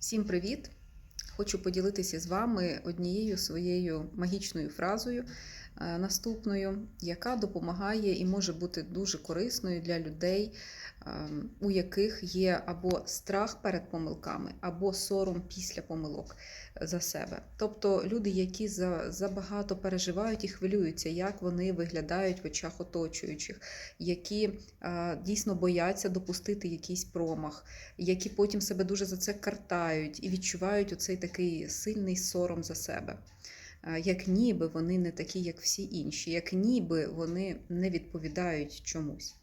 Всім привіт! Хочу поділитися з вами однією своєю магічною фразою наступною, яка допомагає і може бути дуже корисною для людей, е, у яких є або страх перед помилками, або сором після помилок за себе. Тобто люди, які забагато переживають і хвилюються, як вони виглядають в очах оточуючих, які е, дійсно бояться допустити якийсь промах які потім себе дуже за це картають і відчувають оцей такий сильний сором за себе. Е, Як ніби вони не такі, як всі інші, як ніби вони не відповідають чомусь.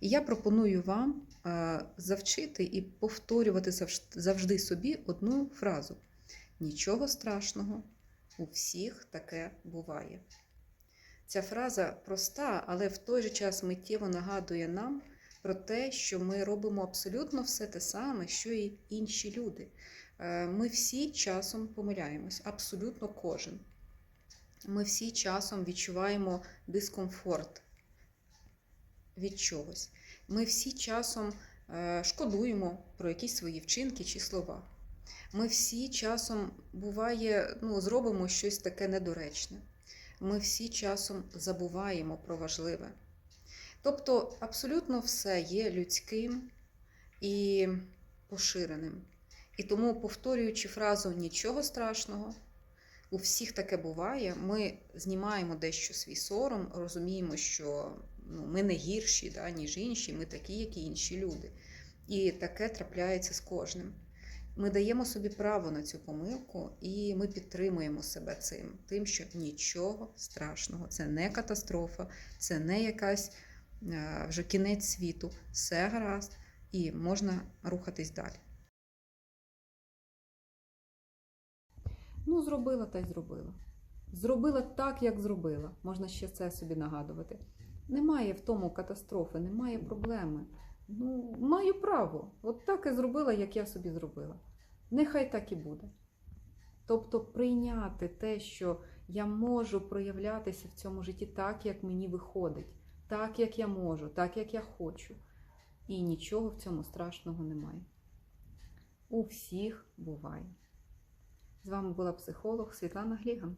І я пропоную вам е, завчити і повторювати завжди собі одну фразу: нічого страшного, у всіх таке буває. Ця фраза проста, але в той же час миттєво нагадує нам про те, що ми робимо абсолютно все те саме, що і інші люди. Е, Ми всі часом помиляємось, абсолютно кожен. Ми всі часом відчуваємо дискомфорт від чогось. Ми всі часом е, шкодуємо про якісь свої вчинки чи слова. Ми всі часом буває, ну, зробимо щось таке недоречне. Ми всі часом забуваємо про важливе. Тобто абсолютно все є людським і поширеним. І тому, повторюючи фразу нічого страшного, у всіх таке буває, ми знімаємо дещо свій сором, розуміємо, що ну, ми не гірші, да, ніж інші, ми такі, як і інші люди. І таке трапляється з кожним. Ми даємо собі право на цю помилку, і ми підтримуємо себе цим, тим, що нічого страшного, це не катастрофа, це не якась е, вже кінець світу, все гаразд, і можна рухатись далі. Ну, зробила та й зробила. Зробила так, як зробила. Можна ще це собі нагадувати. Немає в тому катастрофи, немає проблеми. Ну, маю право. От так і зробила, як я собі зробила. Нехай так і буде. Тобто прийняти те, що я можу проявлятися в цьому житті так, як мені виходить, так, як я можу, так, як я хочу. І нічого в цьому страшного немає. У всіх буває. З вами була психолог Світлана Гліган.